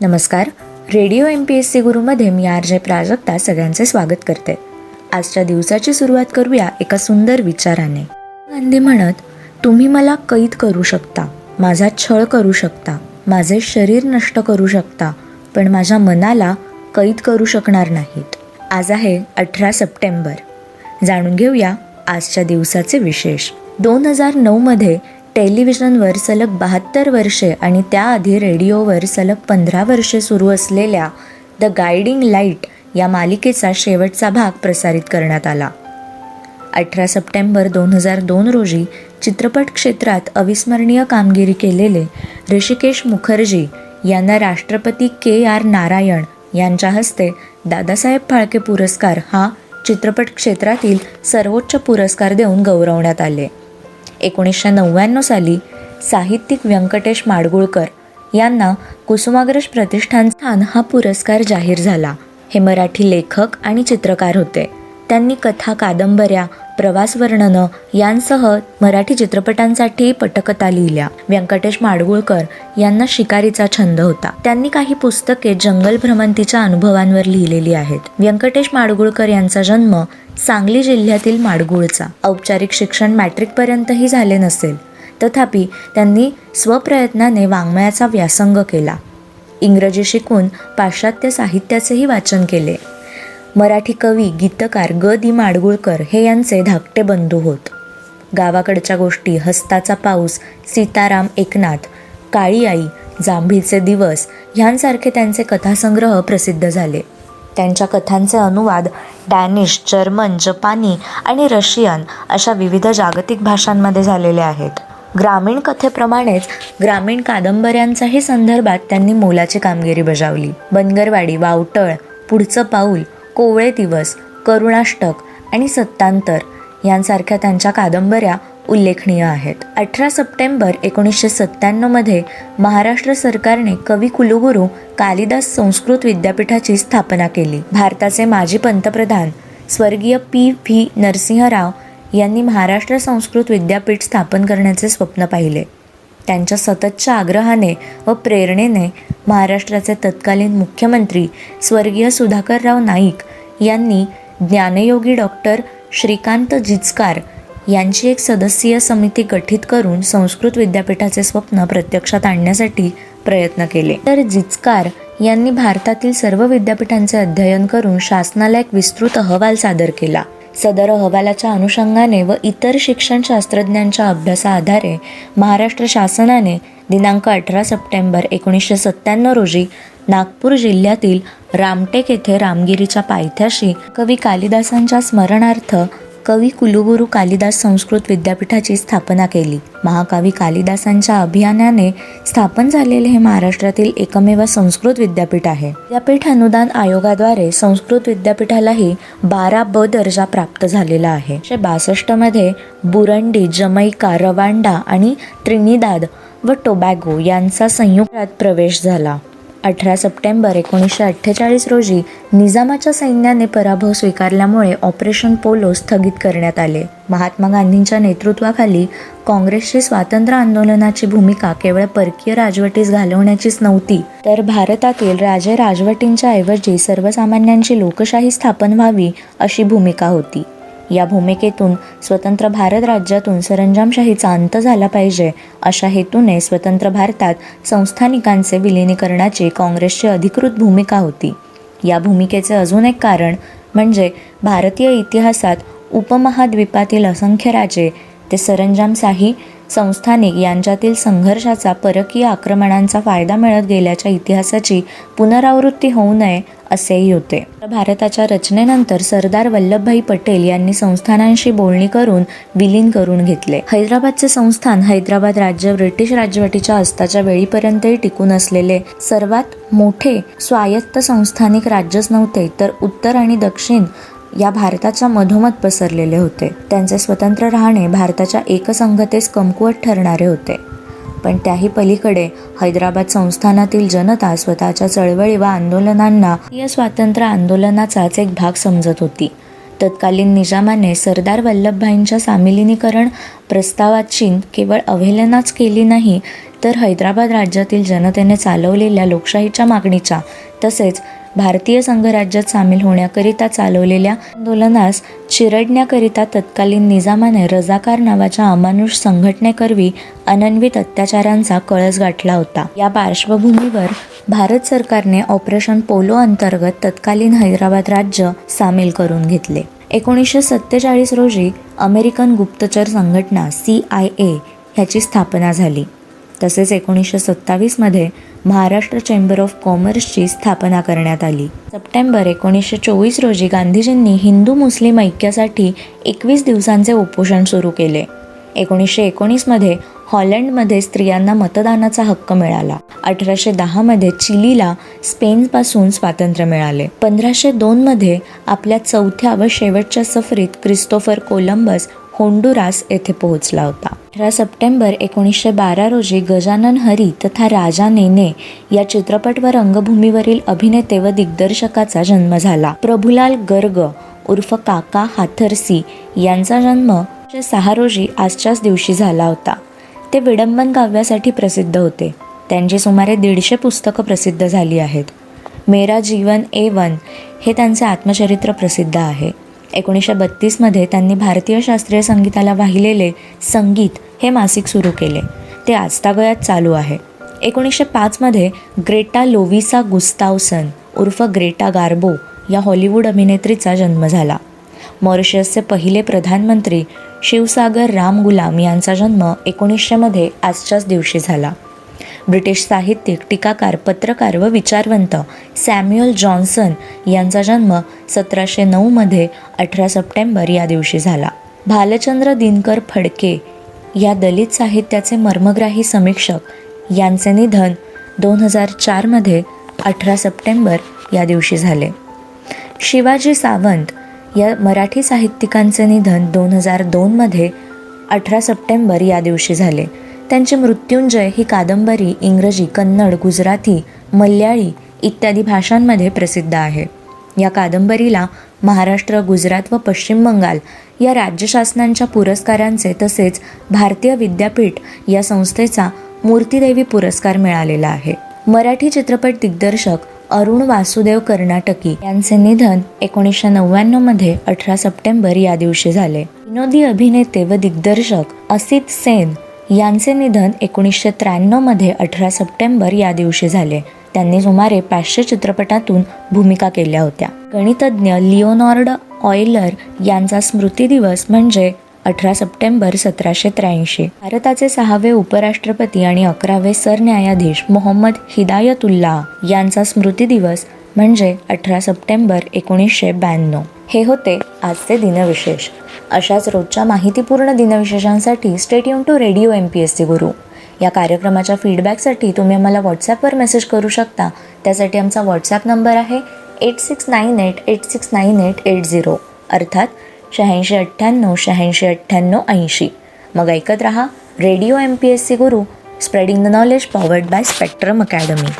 नमस्कार. Radio M P S C गुरुमध्ये मी R J Prajakta सगळ्यांचे स्वागत करते. आजच्या दिवसाची सुरुवात करूया एका सुंदर विचाराने. गांधी म्हणत तुम्ही मला कैद करू शकता माझा छळ करू शकता माझे शरीर नष्ट करू शकता पण माझ्या मनाला कैद करू शकणार नाहीत. आज आहे अठरा सप्टेंबर. जाणून घेऊया आजच्या दिवसाचे विशेष. दोन हजार नऊमध्ये टेलिव्हिजनवर सलग बहात्तर वर्षे आणि त्याआधी रेडिओवर सलग पंधरा वर्षे सुरू असलेल्या द गायडिंग लाइट या मालिकेचा शेवटचा भाग प्रसारित करण्यात आला. अठरा सप्टेंबर दोन हजार दोन रोजी चित्रपट क्षेत्रात अविस्मरणीय कामगिरी केलेले ऋषिकेश मुखर्जी यांना राष्ट्रपती के आर नारायण यांच्या हस्ते दादासाहेब फाळके पुरस्कार हा चित्रपट क्षेत्रातील सर्वोच्च पुरस्कार देऊन गौरवण्यात आले. एकोणीसशे नव्याण्णव साली साहित्यिक व्यंकटेश माडगुळकर यांना कुसुमाग्रज प्रतिष्ठान स्थान हा पुरस्कार जाहीर झाला. हे मराठी लेखक आणि चित्रकार होते. त्यांनी कथा कादंबऱ्या प्रवास वर्णनं यांसह मराठी चित्रपटांसाठी पटकथा लिहिल्या. व्यंकटेश माडगुळकर यांना शिकारीचा छंद होता. त्यांनी काही पुस्तके जंगल भ्रमंतीच्या अनुभवांवर लिहिलेली आहेत. व्यंकटेश माडगुळकर यांचा जन्म सांगली जिल्ह्यातील माडगुळचा. औपचारिक शिक्षण मॅट्रिकपर्यंतही झाले नसेल तथापि त्यांनी स्वप्रयत्नाने वाङ्मयाचा व्यासंग केला. इंग्रजी शिकून पाश्चात्य साहित्याचेही वाचन केले. मराठी कवी गीतकार ग. दि. माडगुळकर हे यांचे धाकटे बंधू होत. गावाकडच्या गोष्टी हस्ताचा पाऊस सीताराम एकनाथ काळी आई जांभीचे दिवस ह्यांसारखे त्यांचे कथासंग्रह प्रसिद्ध झाले. त्यांच्या कथांचे अनुवाद डॅनिश जर्मन जपानी आणि रशियन अशा विविध जागतिक भाषांमध्ये झालेले आहेत. ग्रामीण कथेप्रमाणेच ग्रामीण कादंबऱ्यांचाही संदर्भात त्यांनी मोलाची कामगिरी बजावली. बनगरवाडी वावटळ पुढचं पाऊल कोवळे दिवस करुणाष्टक आणि सत्तांतर यांसारख्या त्यांच्या कादंबऱ्या उल्लेखनीय आहेत. अठरा सप्टेंबर एकोणीसशे सत्त्याण्णवमध्ये महाराष्ट्र सरकारने कवी कुलगुरू कालिदास संस्कृत विद्यापीठाची स्थापना केली. भारताचे माजी पंतप्रधान स्वर्गीय पी व्ही नरसिंहराव यांनी महाराष्ट्र संस्कृत विद्यापीठ स्थापन करण्याचे स्वप्न पाहिले. त्यांच्या सततच्या आग्रहाने व प्रेरणेने महाराष्ट्राचे तत्कालीन मुख्यमंत्री स्वर्गीय सुधाकरराव नाईक यांनी ज्ञानयोगी डॉक्टर श्रीकांत जिचकार यांची एक सदस्यीय समिती गठीत करून संस्कृत विद्यापीठाचे स्वप्न प्रत्यक्षात आणण्यासाठी प्रयत्न केले. तर जिचकार यांनी भारतातील सर्व विद्यापीठांचे अध्ययन करून शासनाला एक विस्तृत अहवाल सादर केला. सदर अहवालाच्या अनुषंगाने व इतर शिक्षण शास्त्रज्ञांच्या अभ्यासाआधारे महाराष्ट्र शासनाने दिनांक अठरा सप्टेंबर एकोणीसशे सत्त्याण्णव रोजी नागपूर जिल्ह्यातील रामटेक येथे रामगिरीच्या पायथ्याशी कवी कालिदासांच्या स्मरणार्थ कवी कुलुगुरू कालिदास संस्कृत विद्यापीठाची स्थापना केली. महाकवी कालिदासांच्या अभियानाने स्थापन झालेले हे महाराष्ट्रातील एकमेव संस्कृत विद्यापीठ आहे. विद्यापीठ अनुदान आयोगाद्वारे संस्कृत विद्यापीठालाही बारा ब दर्जा प्राप्त झालेला आहे. एकशे बासष्टमध्ये बुरंडी जमैका रवांडा आणि त्रिनिदाद व टोबॅगो यांचा संयुक्तात प्रवेश झाला. अठरा सप्टेंबर एकोणीसशे अठ्ठेचाळीस रोजी निजामाच्या सैन्याने पराभव स्वीकारल्यामुळे ऑपरेशन पोलो स्थगित करण्यात आले. महात्मा गांधींच्या नेतृत्वाखाली काँग्रेसची स्वातंत्र्य आंदोलनाची भूमिका केवळ परकीय राजवटीस घालवण्याचीच नव्हती तर भारतातील राजे राजवटींच्या ऐवजी सर्वसामान्यांची लोकशाही स्थापन व्हावी अशी भूमिका होती. या भूमिकेतून स्वतंत्र भारत राज्यातून सरंजामशाहीचा अंत झाला पाहिजे अशा हेतूने स्वतंत्र भारतात संस्थानिकांचे विलिनीकरणाची काँग्रेसची अधिकृत भूमिका होती. या भूमिकेचे अजून एक कारण म्हणजे भारतीय इतिहासात उपमहाद्वीपातील असंख्य राजे ते सरंजामशाही संस्थानिक यांच्यातील संघर्षाचा परकीय आक्रमणांचा फायदा मिळत गेल्याच्या इतिहासाची पुनरावृत्ती होऊ नये असेही होते. भारताच्या रचनेनंतर सरदार वल्लभभाई पटेल यांनी संस्थानांशी बोलणी करून विलीन करून घेतले. हैदराबादचे संस्थान हैदराबाद राज्य ब्रिटिश राजवटीच्या अस्ताच्या वेळीपर्यंतही टिकून असलेले सर्वात मोठे स्वायत्त संस्थानिक राज्यच नव्हते तर उत्तर आणि दक्षिण या भारताच्या मधोमध पसरलेले होते. त्यांचे स्वतंत्र राहणे भारताच्या एकसंघतेस कमकुवत ठरणारे होते. पण त्याही पलीकडे हैदराबाद संस्थानातील जनता स्वतःच्या चळवळी व आंदोलनांना या स्वातंत्र्य आंदोलनाचाच एक भाग समजत होती. तत्कालीन निजामाने सरदार वल्लभभाईंच्या सामिलीनीकरण प्रस्तावाची केवळ अवहेलनाच केली नाही तर हैदराबाद राज्यातील जनतेने चालवलेल्या लोकशाहीच्या मागणीच्या तसेच भारतीय संघराज्यात सामील होण्याकरिता चालवलेल्या आंदोलनास चिरडण्याकरिता तत्कालीन निजामाने रजाकार नावाच्या अमानुष संघटनेकरवी अनन्वित अत्याचारांचा कळस गाठला होता. या पार्श्वभूमीवर भारत सरकारने ऑपरेशन पोलो अंतर्गत तत्कालीन हैदराबाद राज्य सामील करून घेतले. एकोणीसशे सत्तेचाळीस रोजी अमेरिकन गुप्तचर संघटना सी आय ए ह्याची स्थापना झाली. तसेच एकोणीसशे सत्तावीसमध्ये महाराष्ट्र चेंबर ऑफ कॉमर्सची स्थापना करण्यात आली. सप्टेंबर एकोणीसशे चोवीस रोजी गांधीजींनी हिंदू मुस्लिम ऐक्यासाठी एकवीस दिवसांचे उपोषण सुरू केले. एकोणीसशे एकोणीसमध्ये हॉलंडमध्ये स्त्रियांना मतदानाचा हक्क मिळाला. अठराशे दहामध्ये चिलीला स्पेनपासून स्वातंत्र्य मिळाले. पंधराशे दोनमध्ये आपल्या चौथ्या व शेवटच्या सफरीत क्रिस्तोफर कोलंबस होंडुरास येथे पोहोचला होता. अठरा सप्टेंबर एकोणीसशे बारा रोजी गजानन हरी तथा राजा नेने या चित्रपट व रंगभूमीवरील अभिनेते व दिग्दर्शकाचा जन्म झाला. प्रभुलाल गर्ग उर्फ काका हाथरसी यांचा जन्म सहा रोजी आजच्याच दिवशी झाला होता. ते विडंबन काव्यासाठी प्रसिद्ध होते. त्यांची सुमारे दीडशे पुस्तकं प्रसिद्ध झाली आहेत. मेरा जीवन ए वन हे त्यांचे आत्मचरित्र प्रसिद्ध आहे. एकोणीसशे बत्तीसमध्ये त्यांनी भारतीय शास्त्रीय संगीताला वाहिलेले संगीत हे मासिक सुरू केले. ते आजतागयात चालू आहे. एकोणीसशे पाचमध्ये ग्रेटा लोविसा गुस्तावसन उर्फ ग्रेटा गार्बो या हॉलिवूड अभिनेत्रीचा जन्म झाला. मॉरिशसचे पहिले प्रधानमंत्री शिवसागर राम गुलाम यांचा जन्म एकोणीसशेमध्ये आजच्याच दिवशी झाला. ब्रिटिश साहित्यिक टीकाकार पत्रकार व विचारवंत सॅम्युअल जॉन्सन यांचा जन्म सतराशे नऊमध्ये अठरा सप्टेंबर या दिवशी झाला. भालचंद्र दिनकर फडके या दलित साहित्याचे मर्मग्राही समीक्षक यांचे निधन दोन हजार चारमध्ये अठरा सप्टेंबर या दिवशी झाले. शिवाजी सावंत या मराठी साहित्यिकांचे निधन दोन हजार दोनमध्ये अठरा सप्टेंबर या दिवशी झाले. त्यांची मृत्युंजय ही कादंबरी इंग्रजी कन्नड गुजराती मल्याळी इत्यादी भाषांमध्ये प्रसिद्ध आहे. या कादंबरीला महाराष्ट्र गुजरात व पश्चिम बंगाल या राज्य शासनांच्या पुरस्कारांचे तसेच भारतीय विद्यापीठ या संस्थेचा मूर्तिदेवी पुरस्कार मिळालेला आहे. मराठी चित्रपट दिग्दर्शक अरुण वासुदेव कर्नाटकी यांचे निधन एकोणीसशे नव्याण्णवमध्ये अठरा सप्टेंबर या दिवशी झाले. विनोदी अभिनेते व दिग्दर्शक असित सेन यांचे निधन एकोणीसशे त्र्याण्णवमध्ये अठरा सप्टेंबर या दिवशी झाले. त्यांनी सुमारे पाचशे चित्रपटातून भूमिका केल्या होत्या. गणितज्ञ लिओनॉर्ड ऑयलर यांचा स्मृती दिवस म्हणजे अठरा सप्टेंबर सतराशे त्र्याऐंशी. भारताचे सहावे उपराष्ट्रपती आणि अकरावे सरन्यायाधीश मोहम्मद हिदायतुल्ला यांचा स्मृती दिवस म्हणजे अठरा सप्टेंबर एकोणीसशे ब्याण्णव. हे होते आजचे दिनविशेष. अशाच रोजच्या माहितीपूर्ण दिनविशेषांसाठी state to radio M P S C Guru. या कार्यक्रमाच्या फीडबॅकसाठी तुम्ही आम्हाला व्हॉट्सॲपवर मेसेज करू शकता. त्यासाठी आमचा व्हॉट्सॲप नंबर आहे eight six nine eight eight six nine eight eight zero अर्थात शहाऐंशी अठ्ठ्याण्णव शहाऐंशी अठ्ठ्याण्णव ऐंशी. मग ऐकत रहा radio M P S C Guru spreading the knowledge powered by Spectrum Academy